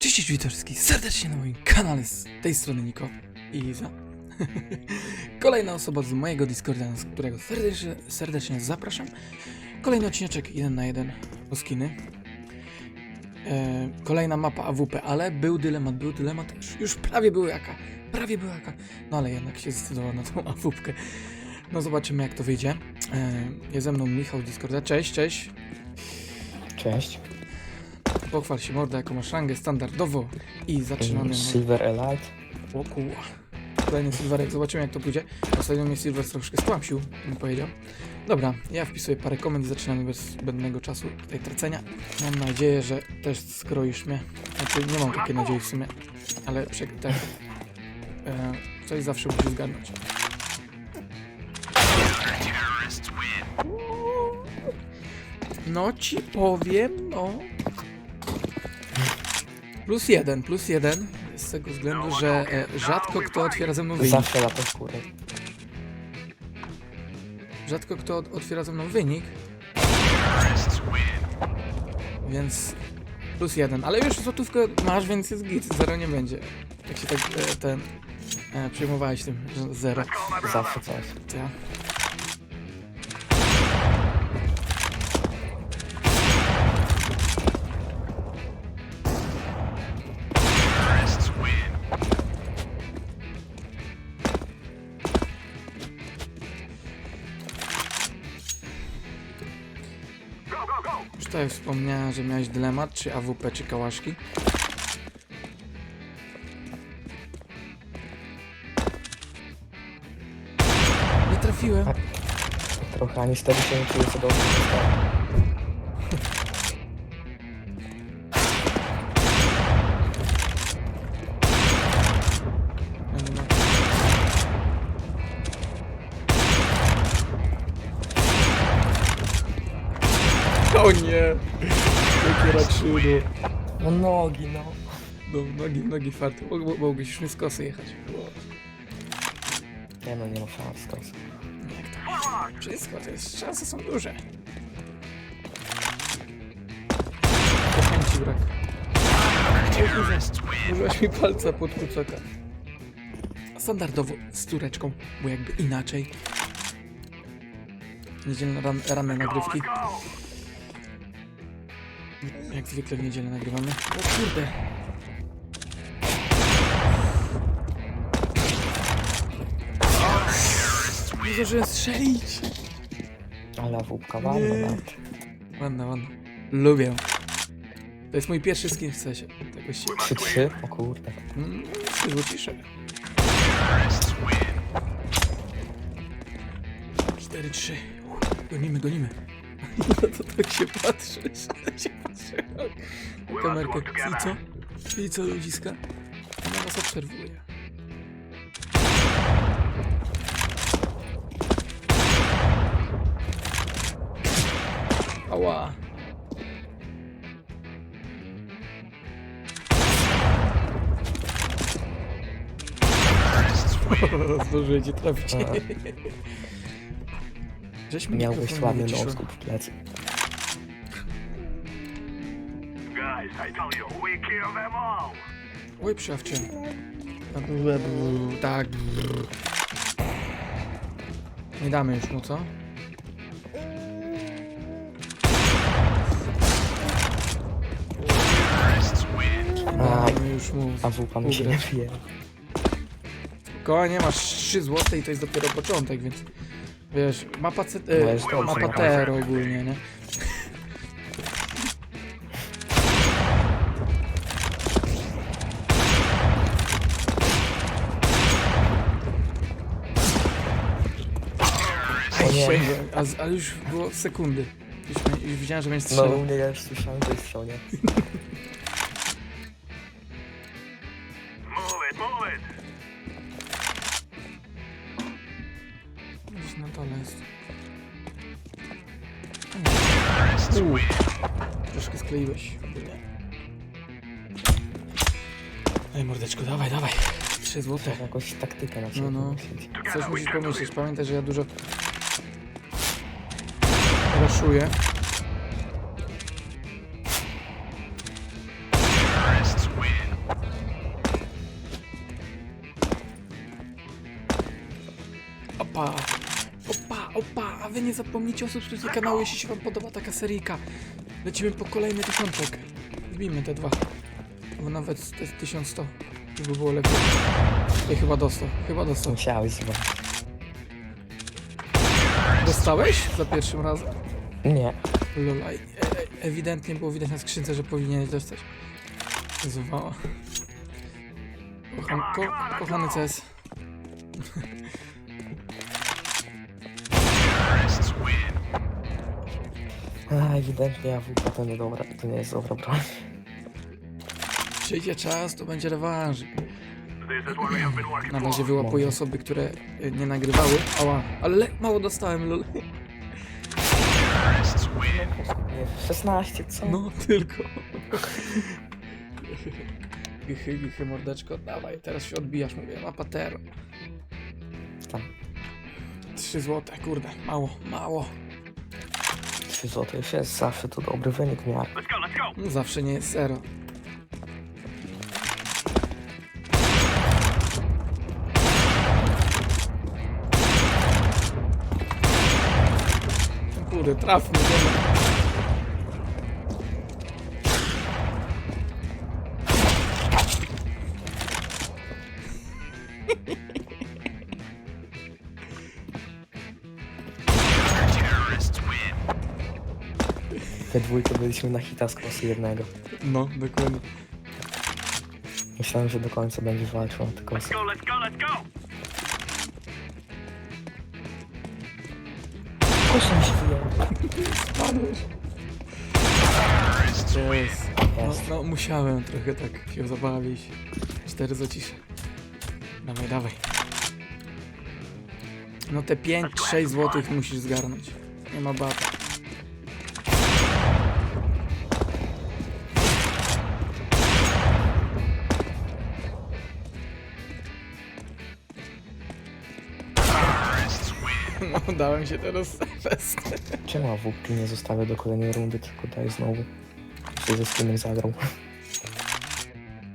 Cześć, wszystkich serdecznie na moim kanale z tej strony Niko i Iza. Kolejna osoba z mojego Discorda, z którego serdecznie, serdecznie zapraszam. Kolejny odcineczek 1 na 1 o skiny. E, kolejna mapa AWP, ale był dylemat, był dylemat, już, już prawie były jaka, prawie była jaka, no ale jednak się zdecydował na tą AWP. No zobaczymy jak to wyjdzie. E, jest ze mną Michał Discorda, cześć, cześć. Cześć. Pochwal się morda, jaką masz rangę standardowo i zaczynamy. Silver Elite. O kurwa. Kolejny Silverek, zobaczymy jak to pójdzie. Ostatnio mnie Silver troszkę stłamsił, bym powiedział. Dobra, ja wpisuję parę komend i zaczynamy bez zbędnego czasu tutaj tracenia. Mam nadzieję, że też skroisz mnie. Znaczy, nie mam takiej nadziei w sumie, ale przed tak. E, coś zawsze musi zgarnąć. No ci powiem, no. Plus jeden, plus jeden. Z tego względu, że e, rzadko kto otwiera ze mną wynik. Zawsze lata w górę. Rzadko kto od- otwiera ze mną wynik. Więc plus jeden. Ale już złotówkę masz, więc jest git. Zero nie będzie. Jak się tak e, ten e, przejmowałeś tym, że zero. Zawsze coś. To tutaj wspomniałem, że miałeś dylemat, czy AWP, czy kałaszki. Nie trafiłem. Trochę, niestety się nie czuję co dobrze. Raczyny. No nogi, no. No, nogi, nogi farty. Mógł- Mógłbyś już mi z kosy jechać. Nie no, nie ma szans, skos. Wszystko, to jest, szanse są duże. To chęci brak. Użyłaś mi palca pod kucaka. Standardowo z tureczką, bo jakby inaczej. Niedzielne ran, ranne nagrywki. Jak zwykle w niedzielę nagrywamy. O kurde. Nie zdążyłem strzelić. Ale wódka ładna, Nie. Ładna, ładna. Lubię. To jest mój pierwszy skin w sesie. Tak właściwie. 3-3? O kurde. Mm, złocisze. 4-3. Gonimy, gonimy. No to tak się patrzysz. Tak się patrzy. Na kamerkę. I co? I co, ludziska? Ona was obserwuje. Ała. Zdążyłem cię trafić. Żeś mi Miałbyś mikrofon wyciszył. noskup w plecy. Guys, I tell you, we kill them all. Oj, przyjawcie. Tak. brr. Nie damy już mu, co? Nie damy już mu. A wódka mi się nie Ugrać. bije. Spokojnie, masz 3 złote i to jest dopiero początek, więc wiesz, mapa, C, e, dobrze, mapa. TR ogólnie, nie? O nie. A, z- już było sekundy. Już, mi- już widziałem, że będzie No strzelał. u mnie ja już słyszałem, że jest strzał, nie? Move it, move it. Uuu. Troszkę skleiłeś. Ej, mordeczku, dawaj, dawaj. Trzy złote. Trzeba jakąś taktykę na ciebie No, no. Coś musisz pomyśleć. Pamiętaj, że ja dużo raszuję. Nie zapomnijcie o subskrypcji kanału, jeśli się wam podoba taka seryjka. Lecimy po kolejny tysiączek. Wbijmy te dwa. Albo nawet te 1100. Żeby było lepiej. Ej, chyba dostał, chyba dostał. Musiałeś chyba. Dostałeś za pierwszym razem? Nie. Lola, e, ewidentnie było widać na skrzynce, że powinieneś dostać. Zwała. Kocham, ko, kochany CS. A, ewidentnie AWP to nie dobra, to nie jest dobra broń. Przyjdzie czas, to będzie rewanż. Na razie wyłapuję osoby, które nie nagrywały. Ała, ale le- mało dostałem, lol. Nie, 16, co? No, tylko. Gichy, gichy, mordeczko, dawaj, teraz się odbijasz, mówię, ma patero. Tam. 3 złote, kurde, mało, mało. 3 zł już jest zawsze to dobry wynik w miarę. Let's go, let's go. No, zawsze nie jest zero. Kurde, trafny, dobra. We dwójkę byliśmy na hita z kosy jednego. No, dokładnie. Myślałem, że do końca będzie walczył na te kosy. Let's go, let's go, let's go. Kosa mi się wyjęła. Spadłeś. Jest. No, Jest. no, musiałem trochę tak się zabawić. Cztery zacisze. Dawaj, dawaj. No te 5-6 złotych musisz zgarnąć. Nie ma bata. No, dałem się teraz. Czemu AWP nie zostawia do kolejnej rundy, tylko daje znowu? Czy ze skinem zagrał?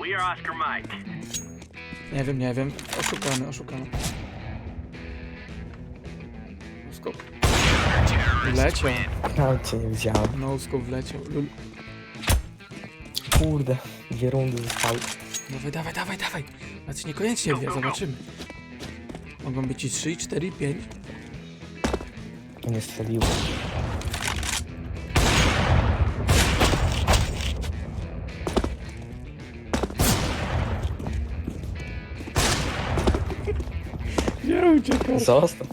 We are Oscar Mike. Nie wiem, nie wiem. Oszukany, oszukany. Skop. Wleciał. Nawet cię nie widziałem. No, skop wleciał. Lul. Kurde, dwie rundy zostały. Dawaj, dawaj, dawaj, dawaj. Znaczy niekoniecznie dwie, zobaczymy. Mogą być i 3, 4, 5. To nie strzeliło. Nie uciekaj. Zostaw.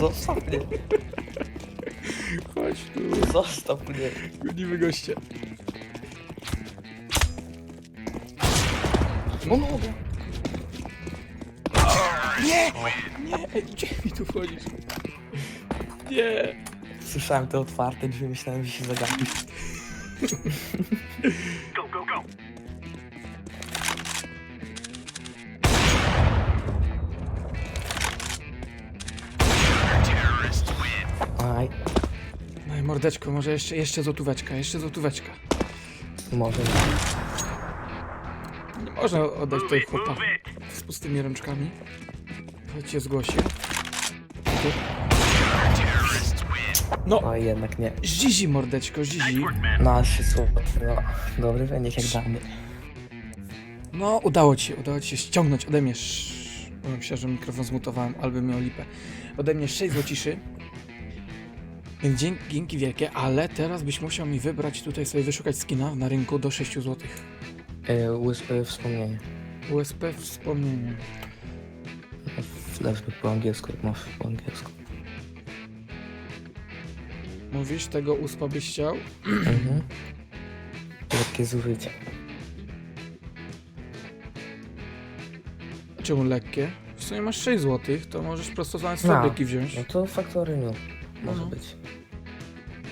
Zostaw mnie, Chodź tu. zostaw mnie. Gonimy goście. No mogę. Nie! Nie! Ej, Gdzie mi tu wchodzisz? Nie! Słyszałem te otwarte drzwi, myślałem, że się zagapisz. Go, go, go. Aj, No i mordeczko, może jeszcze, jeszcze złotóweczka, jeszcze złotóweczka. może Nie można oddać tutaj chłopa z pustymi rączkami. Chodź się zgłosił. Tu. No, A jednak nie. zizi mordeczko, zizi. 3 zł. No, dobry wynik jak dla mnie. No, udało ci się, udało ci się ściągnąć ode mnie. sz- Powiem się, że mikrofon zmutowałem, albo miał lipę. Ode mnie 6 złociszy. Więc dzięki, dzięki wielkie, ale teraz byś musiał mi wybrać tutaj sobie wyszukać skina na rynku do 6 złotych. E, USB wspomnienie. USP wspomnienie. Wlezby po angielsku, jak masz po angielsku. Mówisz, tego USPA byś chciał? Mhm. Lekkie zużycie. Czemu lekkie? W sumie masz 6 złotych, to możesz prosto zamiast No. fabryki wziąć. No to Factory New może No. być.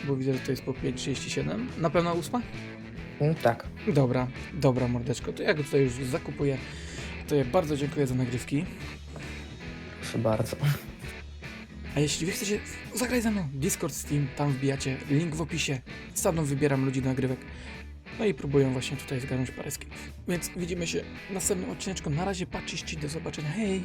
Bo widzę, że to jest po 5,37. Na pewno USPA? Mm, tak. Dobra, dobra mordeczko. To ja go tutaj już zakupuję. To ja bardzo dziękuję za nagrywki. Proszę bardzo. A jeśli wy chcecie zagrać ze mną, Discord, Steam, tam wbijacie, link w opisie. Stamtąd wybieram ludzi do nagrywek. No i próbują właśnie tutaj zgarnąć parę. Więc widzimy się w następnym odcineczku. Na razie patrzyście, do zobaczenia. Hej!